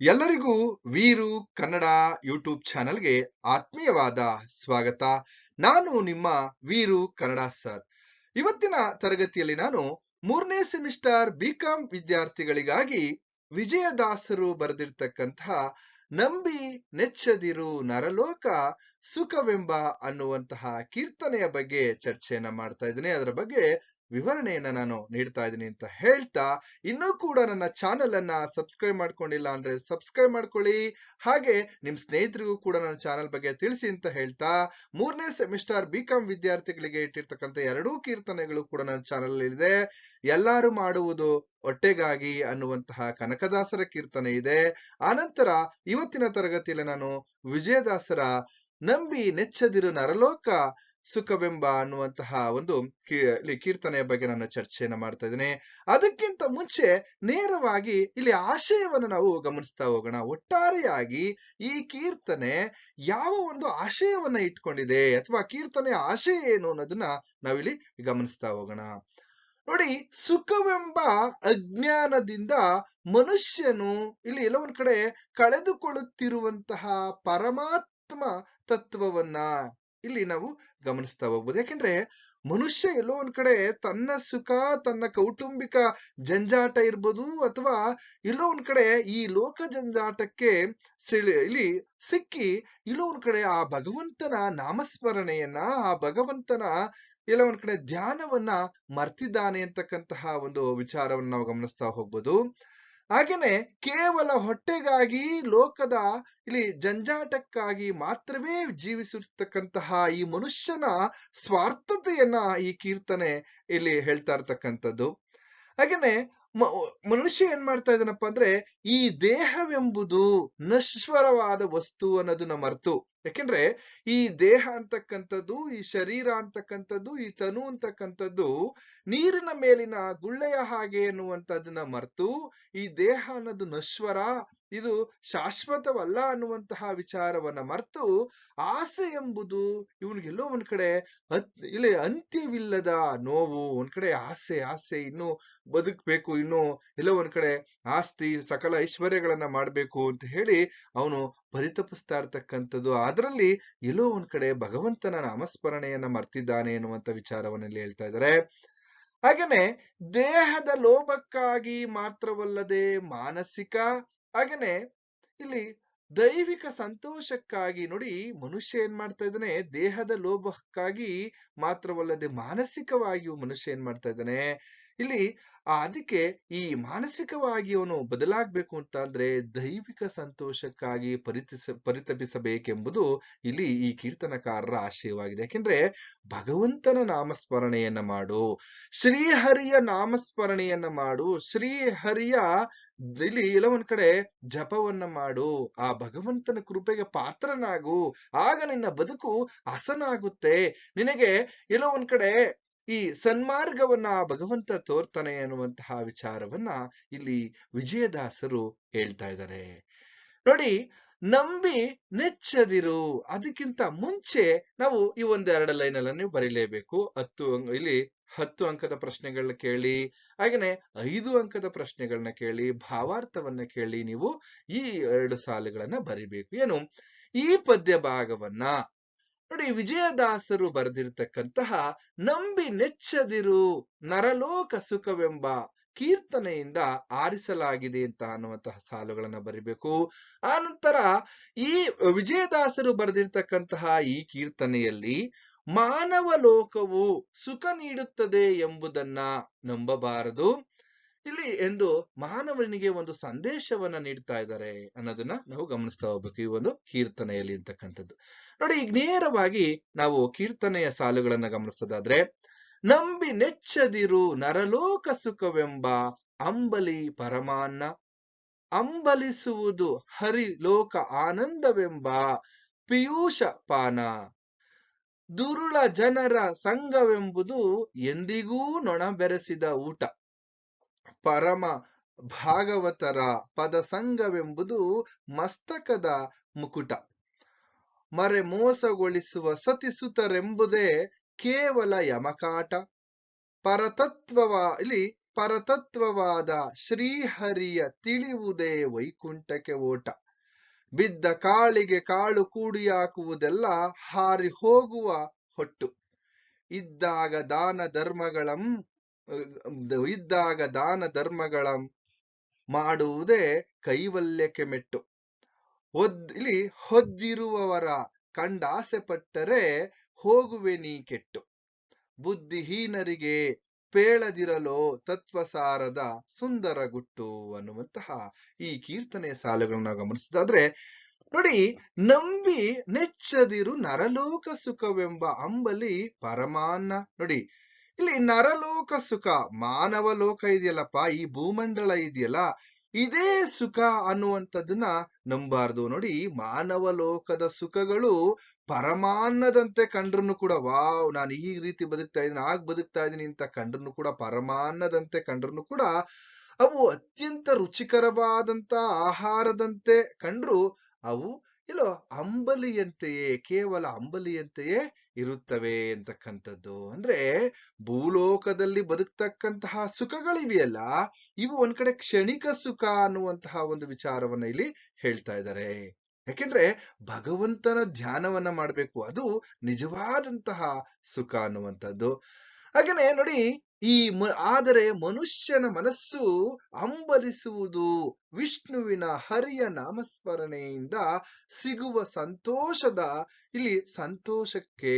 ಎಲ್ಲರಿಗೂ ವೀರು ಕನ್ನಡ ಯೂಟ್ಯೂಬ್ ಚಾನೆಲ್ಗೆ ಆತ್ಮೀಯವಾದ ಸ್ವಾಗತ. ನಾನು ನಿಮ್ಮ ವೀರು ಕನ್ನಡ ಸರ್. ಇವತ್ತಿನ ತರಗತಿಯಲ್ಲಿ ನಾನು ಮೂರನೇ ಸೆಮಿಸ್ಟರ್ ಬಿಕಾಂ ವಿದ್ಯಾರ್ಥಿಗಳಿಗಾಗಿ ವಿಜಯದಾಸರು ಬರೆದಿರ್ತಕ್ಕಂತಹ ನಂಬಿ ನೆಚ್ಚದಿರು ನರಲೋಕ ಸುಖವೆಂಬ ಅನ್ನುವಂತಹ ಕೀರ್ತನೆಯ ಬಗ್ಗೆ ಚರ್ಚೆಯನ್ನ ಮಾಡ್ತಾ ಇದ್ದೀನಿ. ಅದರ ಬಗ್ಗೆ ವಿವರಣೆಯನ್ನ ನಾನು ನೀಡ್ತಾ ಇದ್ದೀನಿ ಅಂತ ಹೇಳ್ತಾ ಇನ್ನೂ ಕೂಡ ನನ್ನ ಚಾನೆಲ್ ಅನ್ನ ಸಬ್ಸ್ಕ್ರೈಬ್ ಮಾಡ್ಕೊಂಡಿಲ್ಲ ಅಂದ್ರೆ ಸಬ್ಸ್ಕ್ರೈಬ್ ಮಾಡ್ಕೊಳ್ಳಿ. ಹಾಗೆ ನಿಮ್ ಸ್ನೇಹಿತರಿಗೂ ಕೂಡ ನನ್ನ ಚಾನೆಲ್ ಬಗ್ಗೆ ತಿಳಿಸಿ ಅಂತ ಹೇಳ್ತಾ ಮೂರನೇ ಸೆಮಿಸ್ಟರ್ ಬಿ ಕಾಂ ವಿದ್ಯಾರ್ಥಿಗಳಿಗೆ ಇಟ್ಟಿರ್ತಕ್ಕಂಥ ಎರಡೂ ಕೀರ್ತನೆಗಳು ಕೂಡ ನನ್ನ ಚಾನೆಲ್ ಇದೆ. ಎಲ್ಲಾರು ಮಾಡುವುದು ಹೊಟ್ಟೆಗಾಗಿ ಅನ್ನುವಂತಹ ಕನಕದಾಸರ ಕೀರ್ತನೆ ಇದೆ. ಆನಂತರ ಇವತ್ತಿನ ತರಗತಿಯಲ್ಲಿ ನಾನು ವಿಜಯದಾಸರ ನಂಬಿ ನೆಚ್ಚದಿರು ನರಲೋಕ ಸುಖವೆಂಬ ಅನ್ನುವಂತಹ ಒಂದು ಇಲ್ಲಿ ಕೀರ್ತನೆಯ ಬಗ್ಗೆ ನಾನು ಚರ್ಚೆಯನ್ನು ಮಾಡ್ತಾ ಇದ್ದೇನೆ. ಅದಕ್ಕಿಂತ ಮುಂಚೆ ನೇರವಾಗಿ ಇಲ್ಲಿ ಆಶಯವನ್ನು ನಾವು ಗಮನಿಸ್ತಾ ಹೋಗೋಣ. ಒಟ್ಟಾರೆಯಾಗಿ ಈ ಕೀರ್ತನೆ ಯಾವ ಒಂದು ಆಶಯವನ್ನ ಇಟ್ಕೊಂಡಿದೆ ಅಥವಾ ಕೀರ್ತನೆಯ ಆಶಯ ಏನು ಅನ್ನೋದನ್ನ ನಾವಿಲ್ಲಿ ಗಮನಿಸ್ತಾ ಹೋಗೋಣ. ನೋಡಿ, ಸುಖವೆಂಬ ಅಜ್ಞಾನದಿಂದ ಮನುಷ್ಯನು ಇಲ್ಲಿ ಎಲ್ಲ ಕಡೆ ಕಳೆದುಕೊಳ್ಳುತ್ತಿರುವಂತಹ ಪರಮಾತ್ಮ ತತ್ವವನ್ನ ಇಲ್ಲಿ ನಾವು ಗಮನಿಸ್ತಾ ಹೋಗ್ಬೋದು. ಯಾಕೆಂದ್ರೆ ಮನುಷ್ಯ ಎಲ್ಲೋ ಒಂದ್ ಕಡೆ ತನ್ನ ಸುಖ, ತನ್ನ ಕೌಟುಂಬಿಕ ಜಂಜಾಟ ಇರ್ಬೋದು ಅಥವಾ ಎಲ್ಲೋ ಒಂದ್ ಕಡೆ ಈ ಲೋಕ ಜಂಜಾಟಕ್ಕೆ ಇಲ್ಲಿ ಸಿಕ್ಕಿ ಎಲ್ಲೋ ಒಂದ್ ಕಡೆ ಆ ಭಗವಂತನ ನಾಮಸ್ಮರಣೆಯನ್ನ, ಆ ಭಗವಂತನ ಎಲ್ಲ ಒಂದ್ ಕಡೆ ಧ್ಯಾನವನ್ನ ಮರ್ತಿದ್ದಾನೆ ಅಂತಕ್ಕಂತಹ ಒಂದು ವಿಚಾರವನ್ನು ನಾವು ಗಮನಿಸ್ತಾ ಹೋಗ್ಬೋದು. ಹಾಗೇನೆ ಕೇವಲ ಹೊಟ್ಟೆಗಾಗಿ ಲೋಕದ ಇಲ್ಲಿ ಜಂಜಾಟಕ್ಕಾಗಿ ಮಾತ್ರವೇ ಜೀವಿಸಿರ್ತಕ್ಕಂತಹ ಈ ಮನುಷ್ಯನ ಸ್ವಾರ್ಥತೆಯನ್ನ ಈ ಕೀರ್ತನೆ ಇಲ್ಲಿ ಹೇಳ್ತಾ ಇರ್ತಕ್ಕಂಥದ್ದು. ಹಾಗೇನೆ ಮನುಷ್ಯ ಏನ್ ಮಾಡ್ತಾ ಇದ್ದಾನಪ್ಪ ಅಂದ್ರೆ ಈ ದೇಹವೆಂಬುದು ನಶ್ವರವಾದ ವಸ್ತು ಅನ್ನೋದನ್ನ ಮರ್ತು ಯಾಕೆಂದ್ರೆ ಈ ದೇಹ ಅಂತಕ್ಕಂಥದ್ದು, ಈ ಶರೀರ ಅಂತಕ್ಕಂಥದ್ದು, ಈ ತನು ಅಂತಕ್ಕಂಥದ್ದು ನೀರಿನ ಮೇಲಿನ ಗುಳ್ಳೆಯ ಹಾಗೆ ಎನ್ನುವಂಥದ್ದನ್ನ ಮರ್ತು ಈ ದೇಹ ಅನ್ನೋದು ನಶ್ವರ ಇದು ಶಾಶ್ವತವಲ್ಲ ಅನ್ನುವಂತಹ ವಿಚಾರವನ್ನ ಮರೆತು ಆಸೆ ಎಂಬುದು ಇವನಿಗೆಲ್ಲೋ ಒಂದ್ ಕಡೆ ಇಲ್ಲಿ ಅಂತ್ಯವಿಲ್ಲದ ನೋವು, ಒಂದ್ ಕಡೆ ಆಸೆ ಆಸೆ ಇನ್ನು ಬದುಕ್ಬೇಕು, ಇನ್ನು ಎಲ್ಲೋ ಒಂದ್ ಕಡೆ ಆಸ್ತಿ, ಸಕಲ ಐಶ್ವರ್ಯಗಳನ್ನ ಮಾಡ್ಬೇಕು ಅಂತ ಹೇಳಿ ಅವನು ಪರಿತಪಿಸ್ತಾ ಇರ್ತಕ್ಕಂಥದ್ದು. ಅದರಲ್ಲಿ ಎಲ್ಲೋ ಒಂದ್ ಕಡೆ ಭಗವಂತನ ನಾಮಸ್ಮರಣೆಯನ್ನ ಮರ್ತಿದ್ದಾನೆ ಎನ್ನುವಂತ ವಿಚಾರವನ್ನ ಇಲ್ಲಿ ಹೇಳ್ತಾ ಇದ್ದಾರೆ ಹಾಗೇನೆ ದೇಹದ ಲೋಭಕ್ಕಾಗಿ ಮಾತ್ರವಲ್ಲದೆ ಮಾನಸಿಕ ಹಾಗೇನೆ ಇಲ್ಲಿ ದೈವಿಕ ಸಂತೋಷಕ್ಕಾಗಿ ನೋಡಿ ಮನುಷ್ಯ ಏನ್ ಮಾಡ್ತಾ ಇದ್ದಾನೆ? ದೇಹದ ಲೋಭಕ್ಕಾಗಿ ಮಾತ್ರವಲ್ಲದೆ ಮಾನಸಿಕವಾಗಿಯೂ ಮನುಷ್ಯ ಏನ್ ಮಾಡ್ತಾ ಇದ್ದಾನೆ? ಇಲ್ಲಿ ಅದಕ್ಕೆ ಈ ಮಾನಸಿಕವಾಗಿ ಅವನು ಬದಲಾಗಬೇಕು ಅಂತ ಅಂದ್ರೆ ದೈವಿಕ ಸಂತೋಷಕ್ಕಾಗಿ ಪರಿತಿಸ, ಪರಿತಪಿಸಬೇಕೆಂಬುದು ಇಲ್ಲಿ ಈ ಕೀರ್ತನಕಾರರ ಆಶಯವಾಗಿದೆ. ಯಾಕೆಂದ್ರೆ ಭಗವಂತನ ನಾಮಸ್ಮರಣೆಯನ್ನ ಮಾಡು, ಶ್ರೀಹರಿಯ ನಾಮಸ್ಮರಣೆಯನ್ನ ಮಾಡು, ಶ್ರೀಹರಿಯ ಇಲ್ಲಿ ಎಲ್ಲ ಒಂದ್ ಕಡೆ ಜಪವನ್ನ ಮಾಡು, ಆ ಭಗವಂತನ ಕೃಪೆಗೆ ಪಾತ್ರನಾಗು, ಆಗ ನಿನ್ನ ಬದುಕು ಹಸನಾಗುತ್ತೆ. ನಿನಗೆ ಎಲ್ಲೋ ಕಡೆ ಈ ಸನ್ಮಾರ್ಗವನ್ನ ಭಗವಂತ ತೋರ್ತಾನೆ ಅನ್ನುವಂತಹ ವಿಚಾರವನ್ನ ಇಲ್ಲಿ ವಿಜಯದಾಸರು ಹೇಳ್ತಾ ಇದ್ದಾರೆ. ನೋಡಿ, ನಂಬಿ ನೆಚ್ಚದಿರು, ಅದಕ್ಕಿಂತ ಮುಂಚೆ ನಾವು ಈ ಒಂದೆರಡು ಲೈನ್ ಅಲ್ಲ ನೀವು ಬರೀಲೇಬೇಕು. ಹತ್ತು ಇಲ್ಲಿ ಹತ್ತು ಅಂಕದ ಪ್ರಶ್ನೆಗಳನ್ನ ಕೇಳಿ, ಹಾಗೇನೆ ಐದು ಅಂಕದ ಪ್ರಶ್ನೆಗಳನ್ನ ಕೇಳಿ, ಭಾವಾರ್ಥವನ್ನ ಕೇಳಿ ನೀವು ಈ ಎರಡು ಸಾಲುಗಳನ್ನ ಬರಿಬೇಕು. ಏನು? ಈ ಪದ್ಯ ಭಾಗವನ್ನ ನೋಡಿ, ವಿಜಯದಾಸರು ಬರೆದಿರತಕ್ಕಂತಹ ನಂಬಿ ನೆಚ್ಚದಿರು ನರಲೋಕ ಸುಖವೆಂಬ ಕೀರ್ತನೆಯಿಂದ ಆರಿಸಲಾಗಿದೆ ಅಂತ ಅನ್ನುವಂತಹ ಸಾಲುಗಳನ್ನ ಬರಿಬೇಕು. ಆ ನಂತರ ಈ ವಿಜಯದಾಸರು ಬರೆದಿರ್ತಕ್ಕಂತಹ ಈ ಕೀರ್ತನೆಯಲ್ಲಿ ಮಾನವ ಲೋಕವು ಸುಖ ನೀಡುತ್ತದೆ ಎಂಬುದನ್ನ ನಂಬಬಾರದು. ಇಲ್ಲಿ ಎಂದು ಮಾನವನಿಗೆ ಒಂದು ಸಂದೇಶವನ್ನ ನೀಡ್ತಾ ಇದ್ದಾರೆ ಅನ್ನೋದನ್ನ ನಾವು ಗಮನಿಸ್ತಾ ಹೋಗ್ಬೇಕು. ಈ ಒಂದು ಕೀರ್ತನೆಯಲ್ಲಿ ಅಂತಕ್ಕಂಥದ್ದು. ನೋಡಿ, ಈಗ ನೇರವಾಗಿ ನಾವು ಕೀರ್ತನೆಯ ಸಾಲುಗಳನ್ನ ಗಮನಿಸೋದಾದ್ರೆ, ನಂಬಿ ನೆಚ್ಚದಿರು ನರಲೋಕ ಸುಖವೆಂಬ ಅಂಬಲಿ ಪರಮಾನ್ನ, ಅಂಬಲಿಸುವುದು ಹರಿ ಲೋಕ ಆನಂದವೆಂಬ ಪಿಯೂಷ ಪಾನ. ದುರುಳ ಜನರ ಸಂಘವೆಂಬುದು ಎಂದಿಗೂ ನೊಣ ಬೆರೆಸಿದ ಊಟ. ಪರಮ ಭಾಗವತರ ಪದ ಸಂಘವೆಂಬುದು ಮಸ್ತಕದ ಮುಕುಟ. ಮರೆ ಮೋಸಗೊಳಿಸುವ ಸತಿಸುತರೆಂಬುದೇ ಕೇವಲ ಯಮಕಾಟ. ಪರತತ್ವವ, ಇಲ್ಲಿ ಪರತತ್ವವಾದ ಶ್ರೀಹರಿಯ ತಿಳಿಯುವುದೇ ವೈಕುಂಠಕ್ಕೆ ಓಟ. ಬಿದ್ದ ಕಾಳಿಗೆ ಕಾಳು ಕೂಡಿ ಹಾಕುವುದೆಲ್ಲ ಹಾರಿ ಹೋಗುವ ಹೊಟ್ಟು. ಇದ್ದಾಗ ದಾನ ಧರ್ಮಗಳಂ ಇದ್ದಾಗ ದಾನ ಧರ್ಮಗಳಂ ಮಾಡುವುದೇ ಕೈವಲ್ಯಕ್ಕೆ ಮೆಟ್ಟು. ಇಲ್ಲಿ ಹೊದ್ದಿರುವವರ ಕಂಡಾಸೆ ಪಟ್ಟರೆ ಹೋಗುವೆ ನೀ ಕೆಟ್ಟು. ಬುದ್ಧಿಹೀನರಿಗೆ ಪೇಳದಿರಲೋ ತತ್ವಸಾರದ ಸುಂದರ ಗುಟ್ಟು ಅನ್ನುವಂತಹ ಈ ಕೀರ್ತನೆಯ ಸಾಲುಗಳನ್ನ ಗಮನಿಸಿದಾದ್ರೆ, ನೋಡಿ ನಂಬಿ ನೆಚ್ಚದಿರು ನರಲೋಕ ಸುಖವೆಂಬ ಅಂಬಲಿ ಪರಮಾನ್ನ, ನೋಡಿ ಇಲ್ಲಿ ನರಲೋಕ ಸುಖ ಮಾನವ ಲೋಕ ಇದೆಯಲ್ಲಪ್ಪ, ಈ ಭೂಮಂಡಲ ಇದೆಯಲ್ಲ ಇದೇ ಸುಖ ಅನ್ನುವಂಥದ್ದನ್ನ ನಂಬಾರ್ದು. ನೋಡಿ, ಮಾನವ ಲೋಕದ ಸುಖಗಳು ಪರಮಾನ್ನದಂತೆ ಕಂಡ್ರು ಕೂಡ, ವಾವ್, ನಾನು ಈ ರೀತಿ ಬದುಕ್ತಾ ಇದ್ದೀನಿ ಆಗ ಬದುಕ್ತಾ ಇದ್ದೀನಿ ಅಂತ ಕಂಡ್ರು ಕೂಡ, ಪರಮಾನ್ನದಂತೆ ಕಂಡ್ರು ಕೂಡ, ಅವು ಅತ್ಯಂತ ರುಚಿಕರವಾದಂತ ಆಹಾರದಂತೆ ಕಂಡ್ರು, ಅವು ಇಲ್ಲೋ ಅಂಬಲಿಯಂತೆಯೇ, ಕೇವಲ ಅಂಬಲಿಯಂತೆಯೇ ಇರುತ್ತವೆ ಅಂತಕ್ಕಂಥದ್ದು. ಅಂದ್ರೆ ಭೂಲೋಕದಲ್ಲಿ ಬದುಕ್ತಕ್ಕಂತಹ ಸುಖಗಳಿವೆಯಲ್ಲ, ಇವು ಒಂದ್ ಕಡೆ ಕ್ಷಣಿಕ ಸುಖ ಅನ್ನುವಂತಹ ಒಂದು ವಿಚಾರವನ್ನ ಇಲ್ಲಿ ಹೇಳ್ತಾ ಇದ್ದಾರೆ. ಯಾಕೆಂದ್ರೆ ಭಗವಂತನ ಧ್ಯಾನವನ್ನ ಮಾಡ್ಬೇಕು, ಅದು ನಿಜವಾದಂತಹ ಸುಖ ಅನ್ನುವಂಥದ್ದು. ಹಾಗೇನೆ ನೋಡಿ ಈ ಆದರೆ ಮನುಷ್ಯನ ಮನಸ್ಸು ಅಂಬಲಿಸುವುದು ವಿಷ್ಣುವಿನ ಹರಿಯ ನಾಮಸ್ಮರಣೆಯಿಂದ ಸಿಗುವ ಸಂತೋಷದ, ಇಲ್ಲಿ ಸಂತೋಷಕ್ಕೆ.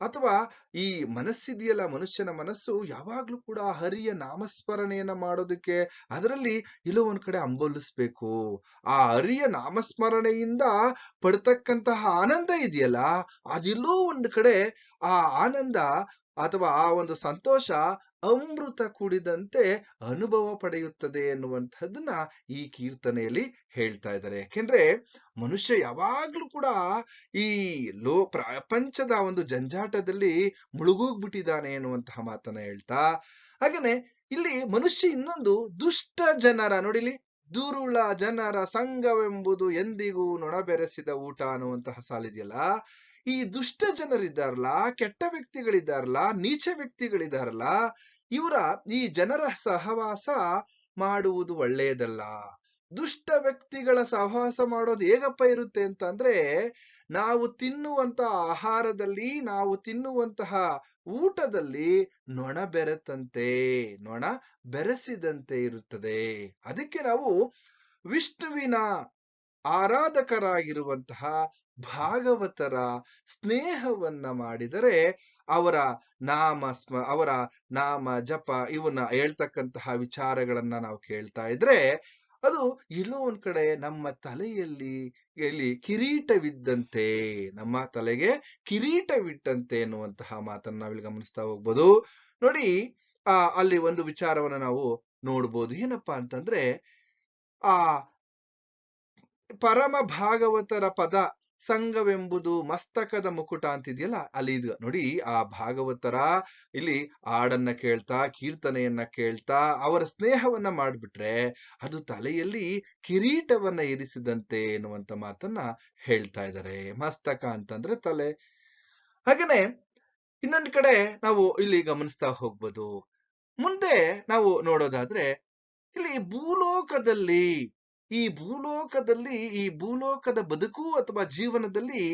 ಅಥವಾ ಈ ಮನಸ್ಸಿದೆಯಲ್ಲ ಮನುಷ್ಯನ ಮನಸ್ಸು, ಯಾವಾಗ್ಲೂ ಕೂಡ ಹರಿಯ ನಾಮಸ್ಮರಣೆಯನ್ನ ಮಾಡೋದಕ್ಕೆ, ಅದರಲ್ಲಿ ಇಲ್ಲೋ ಒಂದ್ ಕಡೆ ಅಂಬಲಿಸ್ಬೇಕು. ಆ ಹರಿಯ ನಾಮಸ್ಮರಣೆಯಿಂದ ಪಡ್ತಕ್ಕಂತಹ ಆನಂದ ಇದೆಯಲ್ಲ, ಅದಿಲ್ಲೋ ಒಂದ್ ಕಡೆ ಆ ಆನಂದ ಅಥವಾ ಆ ಒಂದು ಸಂತೋಷ ಅಮೃತ ಕುಡಿದಂತೆ ಅನುಭವ ಪಡೆಯುತ್ತದೆ ಎನ್ನುವಂಥದ್ದನ್ನ ಈ ಕೀರ್ತನೆಯಲ್ಲಿ ಹೇಳ್ತಾ ಇದ್ದಾರೆ. ಯಾಕೆಂದ್ರೆ ಮನುಷ್ಯ ಯಾವಾಗ್ಲೂ ಕೂಡ ಈ ಲೋ ಪ್ರಪಂಚದ ಒಂದು ಜಂಜಾಟದಲ್ಲಿ ಮುಳುಗೋಗ್ಬಿಟ್ಟಿದ್ದಾನೆ ಎನ್ನುವಂತಹ ಮಾತನ್ನ ಹೇಳ್ತಾ, ಹಾಗೇನೆ ಇಲ್ಲಿ ಮನುಷ್ಯ ಇನ್ನೊಂದು ದುಷ್ಟ ಜನರ ನೋಡಿಲಿ ದುರುಳ ಜನರ ಸಂಘವೆಂಬುದು ಎಂದಿಗೂ ನೊಣಬೆರೆಸಿದ ಊಟ ಅನ್ನುವಂತಹ ಸಾಲಿದೆಯಲ್ಲ ಈ ದುಷ್ಟ ಜನರಿದ್ದಾರಲ್ಲ, ಕೆಟ್ಟ ವ್ಯಕ್ತಿಗಳಿದ್ದಾರಲ್ಲ, ನೀಚ ವ್ಯಕ್ತಿಗಳಿದ್ದಾರಲ್ಲ, ಇವರ ಈ ಜನರ ಸಹವಾಸ ಮಾಡುವುದು ಒಳ್ಳೆಯದಲ್ಲ. ದುಷ್ಟ ವ್ಯಕ್ತಿಗಳ ಸಹವಾಸ ಮಾಡೋದು ಹೇಗಪ್ಪ ಇರುತ್ತೆ ಅಂತ ಅಂದ್ರೆ ನಾವು ತಿನ್ನುವಂತಹ ಆಹಾರದಲ್ಲಿ, ನಾವು ತಿನ್ನುವಂತಹ ಊಟದಲ್ಲಿ ನೊಣ ಬೆರೆತಂತೆ, ನೊಣ ಬೆರೆಸಿದಂತೆ ಇರುತ್ತದೆ. ಅದಕ್ಕೆ ನಾವು ವಿಷ್ಣುವಿನ ಆರಾಧಕರಾಗಿರುವಂತಹ ಭಾಗವತರ ಸ್ನೇಹವನ್ನ ಮಾಡಿದರೆ ಅವರ ನಾಮ ಸ್ಮ, ಅವರ ನಾಮ ಜಪ ಇವನ್ನ ಹೇಳ್ತಕ್ಕಂತಹ ವಿಚಾರಗಳನ್ನ ನಾವು ಕೇಳ್ತಾ ಇದ್ರೆ ಅದು ಎಲ್ಲೋ ಒಂದ್ ಕಡೆ ನಮ್ಮ ತಲೆಯಲ್ಲಿ ಎಲ್ಲಿ ಕಿರೀಟವಿದ್ದಂತೆ, ನಮ್ಮ ತಲೆಗೆ ಕಿರೀಟವಿಟ್ಟಂತೆ ಎನ್ನುವಂತಹ ಮಾತನ್ನ ನಾವಿಲ್ಲಿ ಗಮನಿಸ್ತಾ ಹೋಗ್ಬೋದು. ನೋಡಿ, ಆ, ಅಲ್ಲಿ ಒಂದು ವಿಚಾರವನ್ನ ನಾವು ನೋಡ್ಬೋದು. ಏನಪ್ಪಾ ಅಂತಂದ್ರೆ, ಆ ಪರಮ ಭಾಗವತರ ಪದ ಸಂಘವೆಂಬುದು ಮಸ್ತಕದ ಮುಕುಟ ಅಂತಿದೆಯಲ್ಲ ಅಲ್ಲಿ ಇದು. ನೋಡಿ ಆ ಭಾಗವತರ ಇಲ್ಲಿ ಹಾಡನ್ನ ಕೇಳ್ತಾ, ಕೀರ್ತನೆಯನ್ನ ಕೇಳ್ತಾ, ಅವರ ಸ್ನೇಹವನ್ನ ಮಾಡಿಬಿಟ್ರೆ ಅದು ತಲೆಯಲ್ಲಿ ಕಿರೀಟವನ್ನ ಇರಿಸಿದಂತೆ ಎನ್ನುವಂತ ಮಾತನ್ನ ಹೇಳ್ತಾ ಇದ್ದಾರೆ ಮಸ್ತಕ ಅಂತಂದ್ರೆ ತಲೆ. ಹಾಗೇನೆ ಇನ್ನೊಂದು ಕಡೆ ನಾವು ಇಲ್ಲಿ ಗಮನಿಸ್ತಾ ಹೋಗ್ಬೋದು. ಮುಂದೆ ನಾವು ನೋಡೋದಾದ್ರೆ ಇಲ್ಲಿ ಭೂಲೋಕದಲ್ಲಿ ಈ ಭೂಲೋಕದಲ್ಲಿ, ಈ ಭೂಲೋಕದ ಬದುಕು ಅಥವಾ ಜೀವನದಲ್ಲಿ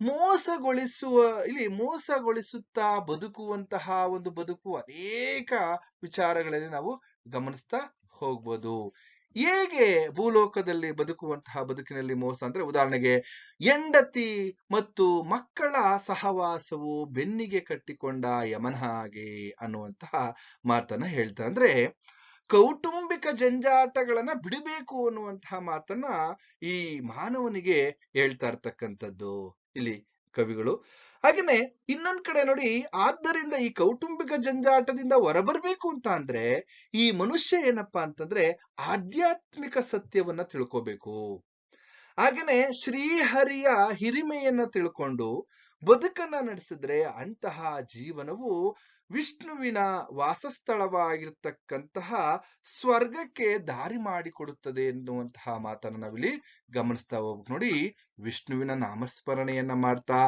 ಮೋಸಗೊಳಿಸುವ, ಇಲ್ಲಿ ಮೋಸಗೊಳಿಸುತ್ತಾ ಬದುಕುವಂತಹ ಒಂದು ಬದುಕು ಅನೇಕ ವಿಚಾರಗಳಲ್ಲಿ ನಾವು ಗಮನಿಸ್ತಾ ಹೋಗ್ಬೋದು. ಹೇಗೆ ಭೂಲೋಕದಲ್ಲಿ ಬದುಕುವಂತಹ ಬದುಕಿನಲ್ಲಿ ಮೋಸ ಅಂದ್ರೆ ಉದಾಹರಣೆಗೆ ಹೆಂಡತಿ ಮತ್ತು ಮಕ್ಕಳ ಸಹವಾಸವು ಬೆನ್ನಿಗೆ ಕಟ್ಟಿಕೊಂಡ ಯಮನ ಹಾಗೆ ಅನ್ನುವಂತಹ ಮಾತನ್ನ ಹೇಳ್ತಾರೆ. ಅಂದ್ರೆ ಕೌಟುಂಬಿಕ ಜಂಜಾಟಗಳನ್ನ ಬಿಡಬೇಕು ಅನ್ನುವಂತಹ ಮಾತನ್ನ ಈ ಮಾನವನಿಗೆ ಹೇಳ್ತಾ ಇರ್ತಕ್ಕಂಥದ್ದು ಇಲ್ಲಿ ಕವಿಗಳು. ಹಾಗೇನೆ ಇನ್ನೊಂದ್ ಕಡೆ ನೋಡಿ, ಆದ್ದರಿಂದ ಈ ಕೌಟುಂಬಿಕ ಜಂಜಾಟದಿಂದ ಹೊರಬರ್ಬೇಕು ಅಂತ ಅಂದ್ರೆ ಈ ಮನುಷ್ಯ ಏನಪ್ಪಾ ಅಂತಂದ್ರೆ ಆಧ್ಯಾತ್ಮಿಕ ಸತ್ಯವನ್ನ ತಿಳ್ಕೋಬೇಕು. ಹಾಗೇನೆ ಶ್ರೀಹರಿಯ ಹಿರಿಮೆಯನ್ನ ತಿಳ್ಕೊಂಡು ಬದುಕನ್ನ ನಡೆಸಿದ್ರೆ ಅಂತಹ ಜೀವನವು ವಿಷ್ಣುವಿನ ವಾಸಸ್ಥಳವಾಗಿರ್ತಕ್ಕಂತಹ ಸ್ವರ್ಗಕ್ಕೆ ದಾರಿ ಮಾಡಿಕೊಡುತ್ತದೆ ಎನ್ನುವಂತಹ ಮಾತನ್ನ ನಾವಿಲ್ಲಿ ಗಮನಿಸ್ತಾ ಹೋಗ್ಬೇಕು. ನೋಡಿ, ವಿಷ್ಣುವಿನ ನಾಮಸ್ಮರಣೆಯನ್ನ ಮಾಡ್ತಾ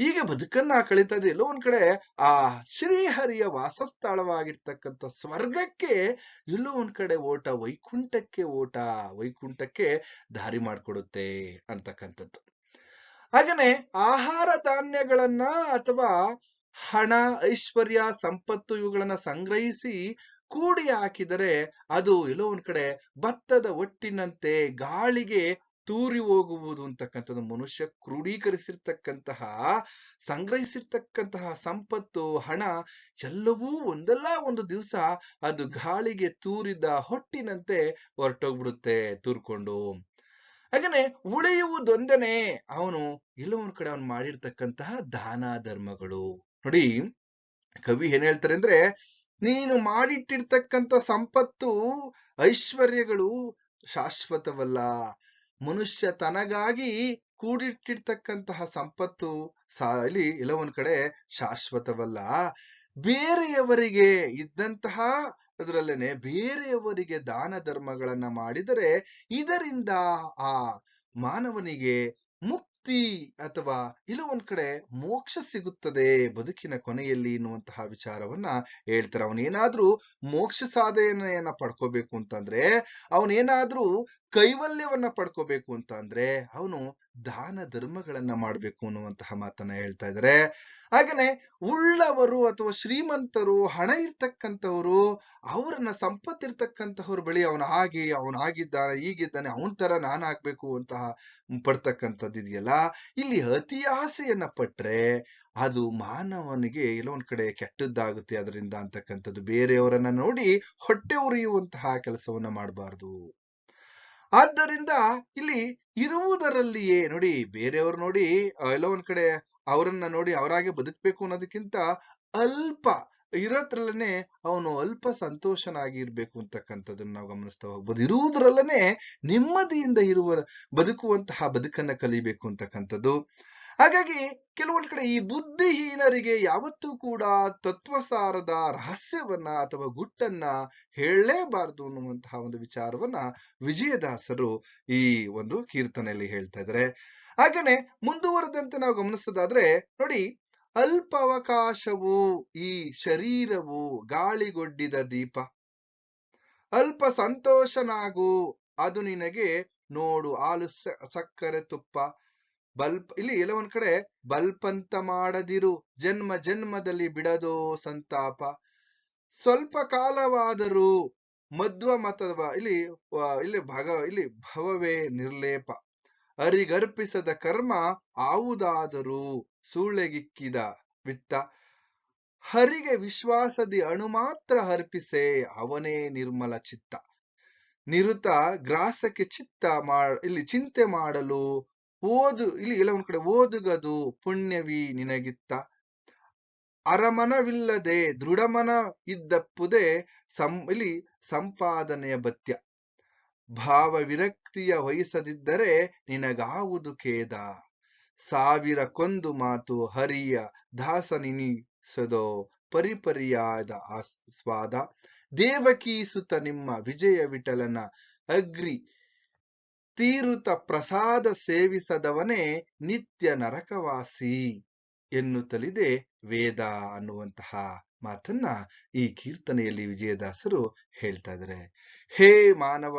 ಈಗ ಬದುಕನ್ನ ಕಳೀತಾ ಇದೆ ಎಲ್ಲೋ ಒಂದ್ ಕಡೆ ಆ ಶ್ರೀಹರಿಯ ವಾಸಸ್ಥಳವಾಗಿರ್ತಕ್ಕಂಥ ಸ್ವರ್ಗಕ್ಕೆ ಎಲ್ಲೋ ಒಂದ್ ಕಡೆ ಓಟ, ವೈಕುಂಠಕ್ಕೆ ಓಟ, ವೈಕುಂಠಕ್ಕೆ ದಾರಿ ಮಾಡಿಕೊಡುತ್ತೆ ಅಂತಕ್ಕಂಥದ್ದು. ಹಾಗೇನೆ ಆಹಾರ ಧಾನ್ಯಗಳನ್ನ ಅಥವಾ ಹಣ, ಐಶ್ವರ್ಯ, ಸಂಪತ್ತು ಇವುಗಳನ್ನ ಸಂಗ್ರಹಿಸಿ ಕೂಡಿ ಹಾಕಿದರೆ ಅದು ಎಲ್ಲೋ ಒಂದ್ ಕಡೆ ಭತ್ತದ ಒಟ್ಟಿನಂತೆ ಗಾಳಿಗೆ ತೂರಿ ಹೋಗುವುದು ಅಂತಕ್ಕಂಥದ್ದು, ಮನುಷ್ಯ ಕ್ರೋಢೀಕರಿಸಿರ್ತಕ್ಕಂತಹ ಸಂಗ್ರಹಿಸಿರ್ತಕ್ಕಂತಹ ಸಂಪತ್ತು, ಹಣ ಎಲ್ಲವೂ ಒಂದಲ್ಲ ಒಂದು ದಿವಸ ಅದು ಗಾಳಿಗೆ ತೂರಿದ ಹೊಟ್ಟಿನಂತೆ ಹೊರಟೋಗ್ಬಿಡುತ್ತೆ ತೂರ್ಕೊಂಡು. ಹಾಗೇನೆ ಉಳಿಯುವುದೊಂದನೆ ಅವನು ಎಲ್ಲೋ ಒಂದ್ ಕಡೆ ಅವನು ಮಾಡಿರ್ತಕ್ಕಂತಹ ದಾನ ಧರ್ಮಗಳು. ನೋಡಿ, ಕವಿ ಏನ್ ಹೇಳ್ತಾರೆ ಅಂದ್ರೆ, ನೀನು ಮಾಡಿಟ್ಟಿರ್ತಕ್ಕಂಥ ಸಂಪತ್ತು ಐಶ್ವರ್ಯಗಳು ಶಾಶ್ವತವಲ್ಲ. ಮನುಷ್ಯ ತನಗಾಗಿ ಕೂಡಿಟ್ಟಿರ್ತಕ್ಕಂತಹ ಸಂಪತ್ತು ಸಾಲಿ ಇಲ್ಲಿ ಎಲ್ಲ ಕಡೆ ಶಾಶ್ವತವಲ್ಲ. ಬೇರೆಯವರಿಗೆ ಇದ್ದಂತಹ, ಅದರಲ್ಲೇನೆ ಬೇರೆಯವರಿಗೆ ದಾನ ಧರ್ಮಗಳನ್ನ ಮಾಡಿದರೆ ಇದರಿಂದ ಆ ಮಾನವನಿಗೆ ಮುಕ್ತಿ ಅಥವಾ ಇಲ್ಲ ಒಂದ್ ಕಡೆ ಮೋಕ್ಷ ಸಿಗುತ್ತದೆ ಬದುಕಿನ ಕೊನೆಯಲ್ಲಿ ಎನ್ನುವಂತಹ ವಿಚಾರವನ್ನ ಹೇಳ್ತಾರೆ. ಅವನೇನಾದ್ರೂ ಮೋಕ್ಷ ಸಾಧನೆಯನ್ನ ಪಡ್ಕೋಬೇಕು ಅಂತಂದ್ರೆ, ಅವನೇನಾದ್ರೂ ಕೈವಲ್ಯವನ್ನ ಪಡ್ಕೋಬೇಕು ಅಂತ ಅಂದ್ರೆ ಅವನು ದಾನ ಧರ್ಮಗಳನ್ನ ಮಾಡ್ಬೇಕು ಅನ್ನುವಂತಹ ಮಾತನ್ನ ಹೇಳ್ತಾ ಇದ್ದಾರೆ ಹಾಗೇನೆ ಉಳ್ಳವರು ಅಥವಾ ಶ್ರೀಮಂತರು, ಹಣ ಇರ್ತಕ್ಕಂಥವ್ರು, ಅವರನ್ನ ಸಂಪತ್ತಿರ್ತಕ್ಕಂತಹವ್ರ ಬಳಿ ಅವನ ಹಾಗೆ, ಅವನ ಆಗಿದ್ದಾನೆ ಹೀಗಿದ್ದಾನೆ, ಅವನ ತರ ನಾನು ಆಗ್ಬೇಕು ಅಂತ ಪಡ್ತಕ್ಕಂಥದ್ದು ಇದೆಯಲ್ಲ? ಇಲ್ಲಿ ಅತಿ ಆಸೆಯನ್ನ ಪಟ್ರೆ ಅದು ಮಾನವನಿಗೆ ಎಲ್ಲೋ ಒಂದ್ ಕಡೆ ಕೆಟ್ಟದ್ದಾಗುತ್ತೆ ಅದರಿಂದ ಅಂತಕ್ಕಂಥದ್ದು ಬೇರೆಯವರನ್ನ ನೋಡಿ ಹೊಟ್ಟೆ ಉರಿಯುವಂತಹ ಕೆಲಸವನ್ನ ಮಾಡಬಾರ್ದು. ಆದ್ದರಿಂದ ಇಲ್ಲಿ ಇರುವುದರಲ್ಲಿಯೇ ನೋಡಿ, ಬೇರೆಯವರು ನೋಡಿ ಎಲ್ಲೋ ಒಂದ್ ಕಡೆ ಅವರನ್ನ ನೋಡಿ ಅವರಾಗೆ ಬದುಕಬೇಕು ಅನ್ನೋದಕ್ಕಿಂತ ಅಲ್ಪ ಇರೋದ್ರಲ್ಲೇ ಅವನು ಅಲ್ಪ ಸಂತೋಷನಾಗಿ ಇರಬೇಕು ಅಂತಕ್ಕಂಥದ್ದನ್ನ ನಾವು ಗಮನಿಸ್ತಾ ಹೋಗ್ಬೋದು. ಇರುವುದರಲ್ಲೇ ನೆಮ್ಮದಿಯಿಂದ ಇರುವ, ಬದುಕುವಂತಹ ಬದುಕನ್ನ ಕಲಿಬೇಕು ಅಂತಕ್ಕಂಥದ್ದು. ಹಾಗಾಗಿ ಕೆಲವೊಂದು ಕಡೆ ಈ ಬುದ್ಧಿಹೀನರಿಗೆ ಯಾವತ್ತೂ ಕೂಡ ತತ್ವಸಾರದ ರಹಸ್ಯವನ್ನ ಅಥವಾ ಗುಟ್ಟನ್ನ ಹೇಳಲೇಬಾರದು ಅನ್ನುವಂತಹ ಒಂದು ವಿಚಾರವನ್ನ ವಿಜಯದಾಸರು ಈ ಒಂದು ಕೀರ್ತನೆಯಲ್ಲಿ ಹೇಳ್ತಾ ಇದ್ದಾರೆ. ಹಾಗೇನೆ ಮುಂದುವರೆದಂತೆ ನಾವು ಗಮನಿಸೋದಾದ್ರೆ ನೋಡಿ ಅಲ್ಪ ಅವಕಾಶವು ಈ ಶರೀರವು ಗಾಳಿಗೊಡ್ಡಿದ ದೀಪ. ಅಲ್ಪ ಸಂತೋಷನಾಗು, ಅದು ನಿನಗೆ ನೋಡು ಆಲು ಸಕ್ಕರೆ ತುಪ್ಪ. ಬಲ್ಪ್, ಇಲ್ಲಿ ಎಲ್ಲ ಒಂದ್ ಕಡೆ ಬಲ್ಪಂತ ಮಾಡದಿರು, ಜನ್ಮ ಜನ್ಮದಲ್ಲಿ ಬಿಡದೋ ಸಂತಾಪ. ಸ್ವಲ್ಪ ಕಾಲವಾದರೂ ಮಧ್ವ ಮತವ, ಇಲ್ಲಿ ಇಲ್ಲಿ ಭಗ, ಇಲ್ಲಿ ಭವವೇ ನಿರ್ಲೇಪ. ಅರಿಗರ್ಪಿಸದ ಕರ್ಮ ಆವುದಾದರೂ ಸೂಳೆಗಿಕ್ಕಿದ ವಿತ್ತ. ಹರಿಗೆ ವಿಶ್ವಾಸದಿ ಅಣು ಮಾತ್ರ ಅರ್ಪಿಸೆ ಅವನೇ ನಿರ್ಮಲ ಚಿತ್ತ. ನಿರುತ ಗ್ರಾಸಕ್ಕೆ ಚಿತ್ತ ಇಲ್ಲಿ ಚಿಂತೆ ಮಾಡಲು ಓದು, ಇಲ್ಲಿ ಎಲ್ಲ ಒಂದ್ ಕಡೆ ಓದುಗದು ಪುಣ್ಯವಿ ನಿನಗಿತ್ತ. ಅರಮನವಿಲ್ಲದೆ ದೃಢಮನ ಇದ್ದಪ್ಪುದೇ ಸಂ, ಇಲ್ಲಿ ಸಂಪಾದನೆಯ ಭತ್ಯ ಭಾವ ವಿರಕ್ತಿಯ ವಹಿಸದಿದ್ದರೆ ನಿನಗಾವುದು ಖೇದ. ಸಾವಿರ ಕೊಂದು ಮಾತು ಹರಿಯ ದಾಸನಿನಿಸದೋ ಪರಿಪರಿಯಾದ ಆಸ್ವಾದ ದೇವಕೀಸುತ ನಿಮ್ಮ ವಿಜಯ ವಿಠಲನ ಅಗ್ರಿ ತೀರುತ ಪ್ರಸಾದ ಸೇವಿಸದವನೇ ನಿತ್ಯ ನರಕವಾಸಿ ಎನ್ನುತ್ತಲಿದೆ ವೇದ ಅನ್ನುವಂತಹ ಮಾತನ್ನ ಈ ಕೀರ್ತನೆಯಲ್ಲಿ ವಿಜಯದಾಸರು ಹೇಳ್ತಾ ಇದ್ದಾರೆ. ಹೇ ಮಾನವ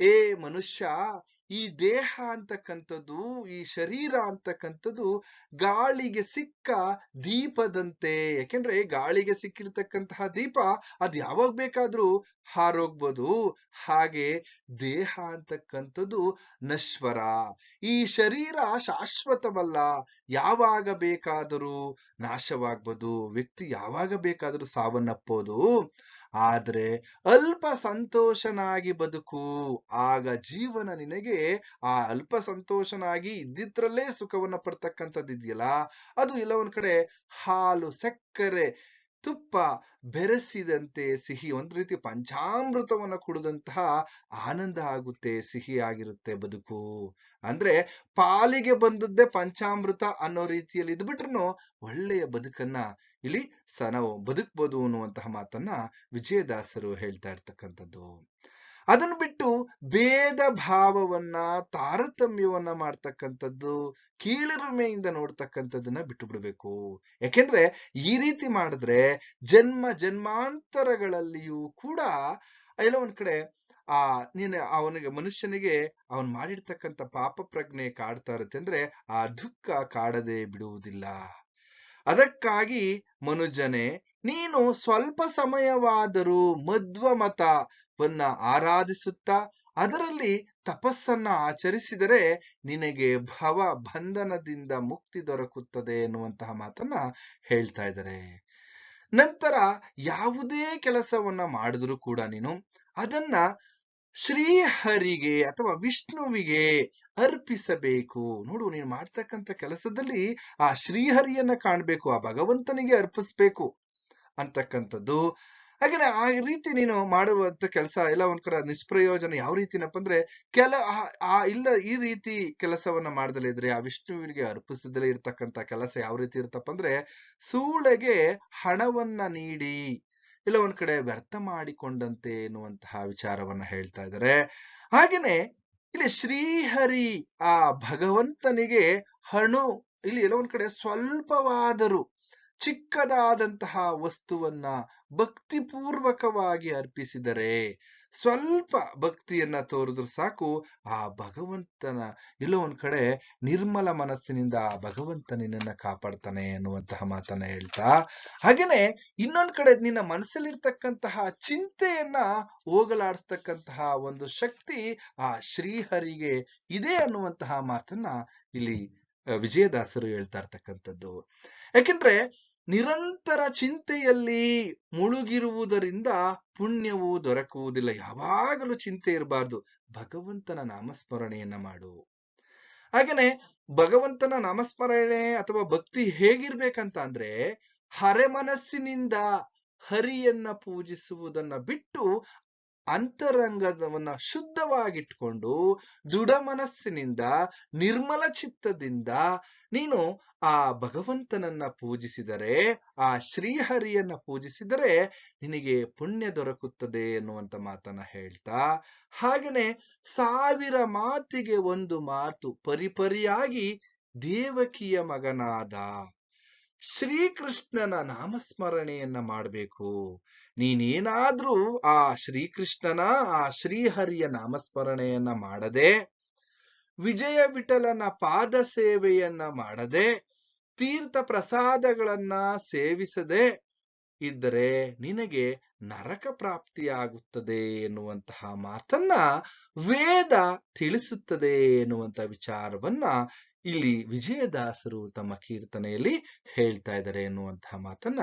ಏ ಮನುಷ್ಯ ಈ ದೇಹ ಅಂತಕ್ಕಂಥದ್ದು, ಈ ಶರೀರ ಅಂತಕ್ಕಂಥದ್ದು ಗಾಳಿಗೆ ಸಿಕ್ಕ ದೀಪದಂತೆ. ಯಾಕೆಂದ್ರೆ ಗಾಳಿಗೆ ಸಿಕ್ಕಿರ್ತಕ್ಕಂತಹ ದೀಪ ಅದ್ ಯಾವಾಗ ಬೇಕಾದ್ರೂ ಹಾರೋಗ್ಬೋದು. ಹಾಗೆ ದೇಹ ಅಂತಕ್ಕಂಥದ್ದು ನಶ್ವರ. ಈ ಶರೀರ ಶಾಶ್ವತವಲ್ಲ. ಯಾವಾಗ ಬೇಕಾದರೂ ನಾಶವಾಗ್ಬೋದು. ವ್ಯಕ್ತಿ ಯಾವಾಗ ಬೇಕಾದರೂ ಸಾವನ್ನಪ್ಪೋದು. ಆದ್ರೆ ಅಲ್ಪ ಸಂತೋಷನಾಗಿ ಬದುಕು, ಆಗ ಜೀವನ ನಿನಗೆ ಆ ಅಲ್ಪ ಸಂತೋಷನಾಗಿ ಇದ್ದಿದ್ರಲ್ಲೇ ಸುಖವನ್ನ ಪಡ್ತಕ್ಕಂಥದ್ದು ಇದೆಯಲ್ಲ? ಅದು ಇಲ್ಲ ಒಂದ್ ಕಡೆ ಹಾಲು, ಸಕ್ಕರೆ, ತುಪ್ಪ ಬೆರೆಸಿದಂತೆ ಸಿಹಿ, ಒಂದ್ ರೀತಿ ಪಂಚಾಮೃತವನ್ನ ಕುಡಿದಂತಹ ಆನಂದ ಆಗುತ್ತೆ, ಸಿಹಿ ಆಗಿರುತ್ತೆ ಬದುಕು. ಅಂದ್ರೆ ಪಾಲಿಗೆ ಬಂದದ್ದೇ ಪಂಚಾಮೃತ ಅನ್ನೋ ರೀತಿಯಲ್ಲಿ ಇದ್ಬಿಟ್ರು ಒಳ್ಳೆಯ ಬದುಕನ್ನ ಇಲ್ಲಿ ಸ ನಾವು ಬದುಕ್ಬೋದು ಅನ್ನುವಂತಹ ಮಾತನ್ನ ವಿಜಯದಾಸರು ಹೇಳ್ತಾ ಇರ್ತಕ್ಕಂಥದ್ದು. ಅದನ್ನು ಬಿಟ್ಟು ಭೇದ ಭಾವವನ್ನ, ತಾರತಮ್ಯವನ್ನ ಮಾಡ್ತಕ್ಕಂಥದ್ದು, ಕೀಳರಿಮೆಯಿಂದ ನೋಡ್ತಕ್ಕಂಥದ್ದನ್ನ ಬಿಟ್ಟು ಬಿಡಬೇಕು. ಯಾಕೆಂದ್ರೆ ಈ ರೀತಿ ಮಾಡಿದ್ರೆ ಜನ್ಮ ಜನ್ಮಾಂತರಗಳಲ್ಲಿಯೂ ಕೂಡ ಎಲ್ಲ ಒಂದ್ ಕಡೆ ಆ ನೀನು ಅವನಿಗೆ, ಮನುಷ್ಯನಿಗೆ ಅವನ್ ಮಾಡಿರ್ತಕ್ಕಂಥ ಪಾಪ ಪ್ರಜ್ಞೆ ಕಾಡ್ತಾ ಇರುತ್ತೆ ಅಂದ್ರೆ ಆ ದುಃಖ ಕಾಡದೆ ಬಿಡುವುದಿಲ್ಲ. ಅದಕ್ಕಾಗಿ ಮನುಜನೆ, ನೀನು ಸ್ವಲ್ಪ ಸಮಯವಾದರೂ ಮಧ್ವ ಮತವನ್ನ ಆರಾಧಿಸುತ್ತಾ, ಅದರಲ್ಲಿ ತಪಸ್ಸನ್ನ ಆಚರಿಸಿದರೆ ನಿನಗೆ ಭವ ಬಂಧನದಿಂದ ಮುಕ್ತಿ ದೊರಕುತ್ತದೆ ಎನ್ನುವಂತಹ ಮಾತನ್ನ ಹೇಳ್ತಾ ಇದ್ದಾರೆ. ನಂತರ ಯಾವುದೇ ಕೆಲಸವನ್ನ ಮಾಡಿದ್ರು ಕೂಡ ನೀನು ಅದನ್ನ ಶ್ರೀಹರಿಗೆ ಅಥವಾ ವಿಷ್ಣುವಿಗೆ ಅರ್ಪಿಸಬೇಕು. ನೋಡು, ನೀನು ಮಾಡ್ತಕ್ಕಂಥ ಕೆಲಸದಲ್ಲಿ ಆ ಶ್ರೀಹರಿಯನ್ನ ಕಾಣಬೇಕು, ಆ ಭಗವಂತನಿಗೆ ಅರ್ಪಿಸ್ಬೇಕು ಅಂತಕ್ಕಂಥದ್ದು. ಹಾಗೆ ಆ ರೀತಿ ನೀನು ಮಾಡುವಂತ ಕೆಲಸ ಎಲ್ಲ ಒಂದ್ ಕಡೆ ನಿಷ್ಪ್ರಯೋಜನ ಯಾವ ರೀತಿನಪ್ಪ ಅಂದ್ರೆ ಕೆಲ ಆ- ಇಲ್ಲ ಈ ರೀತಿ ಕೆಲಸವನ್ನ ಮಾಡ್ದಲೇ ಇದ್ರೆ ಆ ವಿಷ್ಣುವಿಗೆ ಅರ್ಪಿಸದಲೇ ಇರ್ತಕ್ಕಂಥ ಕೆಲಸ ಯಾವ ರೀತಿ ಇರ್ತಪ್ಪ ಅಂದ್ರೆ ಸೂಳೆಗೆ ಹಣವನ್ನ ನೀಡಿ. ಇಲ್ಲ ಒಂದ್ ಕಡೆ ವ್ಯರ್ಥ ಮಾಡಿಕೊಂಡಂತೆ ಎನ್ನುವಂತಹ ವಿಚಾರವನ್ನ ಹೇಳ್ತಾ ಇದ್ದಾರೆ ಹಾಗೇನೆ ಇಲ್ಲಿ ಶ್ರೀಹರಿ ಆ ಭಗವಂತನಿಗೆ ಹಣು, ಇಲ್ಲಿ ಎಲ್ಲ ಕಡೆ ಸ್ವಲ್ಪವಾದರೂ ಚಿಕ್ಕದಾದಂತಹ ವಸ್ತುವನ್ನ ಭಕ್ತಿಪೂರ್ವಕವಾಗಿ ಅರ್ಪಿಸಿದರೆ ಸ್ವಲ್ಪ ಭಕ್ತಿಯನ್ನ ತೋರಿದ್ರು ಸಾಕು. ಆ ಭಗವಂತನ ಎಲ್ಲೋ ಒಂದ್ ಕಡೆ ನಿರ್ಮಲ ಮನಸ್ಸಿನಿಂದ ಆ ಭಗವಂತ ನಿನ್ನನ್ನ ಕಾಪಾಡ್ತಾನೆ ಅನ್ನುವಂತಹ ಮಾತನ್ನ ಹೇಳ್ತಾ, ಹಾಗೇನೆ ಇನ್ನೊಂದ್ ಕಡೆ ನಿನ್ನ ಮನಸ್ಸಲ್ಲಿರ್ತಕ್ಕಂತಹ ಚಿಂತೆಯನ್ನ ಹೋಗಲಾಡಿಸ್ತಕ್ಕಂತಹ ಒಂದು ಶಕ್ತಿ ಆ ಶ್ರೀಹರಿಗೆ ಇದೆ ಅನ್ನುವಂತಹ ಮಾತನ್ನ ಇಲ್ಲಿ ವಿಜಯದಾಸರು ಹೇಳ್ತಾ ಇರ್ತಕ್ಕಂಥದ್ದು. ಯಾಕೆಂದ್ರೆ ನಿರಂತರ ಚಿಂತೆಯಲ್ಲಿ ಮುಳುಗಿರುವುದರಿಂದ ಪುಣ್ಯವು ದೊರಕುವುದಿಲ್ಲ. ಯಾವಾಗಲೂ ಚಿಂತೆ ಇರಬಾರ್ದು. ಭಗವಂತನ ನಾಮಸ್ಮರಣೆಯನ್ನ ಮಾಡು. ಹಾಗೇನೆ, ಭಗವಂತನ ನಾಮಸ್ಮರಣೆ ಅಥವಾ ಭಕ್ತಿ ಹೇಗಿರ್ಬೇಕಂತ ಅಂದ್ರೆ ಹರೆ ಮನಸ್ಸಿನಿಂದ ಹರಿಯನ್ನ ಪೂಜಿಸುವುದನ್ನ ಬಿಟ್ಟು ಅಂತರಂಗವನ್ನ ಶುದ್ಧವಾಗಿಟ್ಕೊಂಡು ದೃಢ ಮನಸ್ಸಿನಿಂದ, ನಿರ್ಮಲ ಚಿತ್ತದಿಂದ ನೀನು ಆ ಭಗವಂತನನ್ನ ಪೂಜಿಸಿದರೆ, ಆ ಶ್ರೀಹರಿಯನ್ನ ಪೂಜಿಸಿದರೆ ನಿನಗೆ ಪುಣ್ಯ ದೊರಕುತ್ತದೆ ಎನ್ನುವಂತ ಮಾತನ್ನ ಹೇಳ್ತಾ, ಹಾಗನೆ ಸಾವಿರ ಮಾತಿಗೆ ಒಂದು ಮಾತು ಪರಿಪರಿಯಾಗಿ ದೇವಕಿಯ ಮಗನಾದ ಶ್ರೀಕೃಷ್ಣನ ನಾಮಸ್ಮರಣೆಯನ್ನ ಮಾಡಬೇಕು. ನೀನೇನಾದ್ರೂ ಆ ಶ್ರೀಕೃಷ್ಣನ, ಆ ಶ್ರೀಹರಿಯ ನಾಮಸ್ಮರಣೆಯನ್ನ ಮಾಡದೆ, ವಿಜಯ ವಿಠಲನ ಪಾದ ಸೇವೆಯನ್ನ ಮಾಡದೆ, ತೀರ್ಥ ಪ್ರಸಾದಗಳನ್ನ ಸೇವಿಸದೆ ಇದ್ದರೆ ನಿನಗೆ ನರಕ ಪ್ರಾಪ್ತಿಯಾಗುತ್ತದೆ ಎನ್ನುವಂತಹ ಮಾತನ್ನ ವೇದ ತಿಳಿಸುತ್ತದೆ ಎನ್ನುವಂತ ವಿಚಾರವನ್ನ ಇಲ್ಲಿ ವಿಜಯದಾಸರು ತಮ್ಮ ಕೀರ್ತನೆಯಲ್ಲಿ ಹೇಳ್ತಾ ಇದ್ದಾರೆ ಎನ್ನುವಂತಹ ಮಾತನ್ನ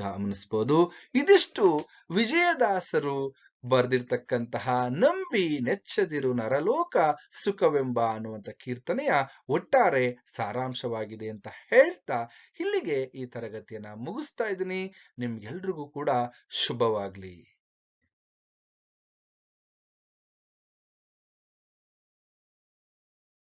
ಗಮನಿಸಬಹುದು ಇದಿಷ್ಟು ವಿಜಯದಾಸರು ಬರೆದಿರ್ತಕ್ಕಂತಹ ನಂಬಿ ನೆಚ್ಚದಿರು ನರಲೋಕ ಸುಖವೆಂಬ ಅನ್ನುವಂಥ ಕೀರ್ತನೆಯ ಒಟ್ಟಾರೆ ಸಾರಾಂಶವಾಗಿದೆ ಅಂತ ಹೇಳ್ತಾ ಇಲ್ಲಿಗೆ ಈ ತರಗತಿಯನ್ನ ಮುಗಿಸ್ತಾ ಇದ್ದೀನಿ. ನಿಮ್ಗೆಲ್ರಿಗೂ ಕೂಡ ಶುಭವಾಗ್ಲಿ.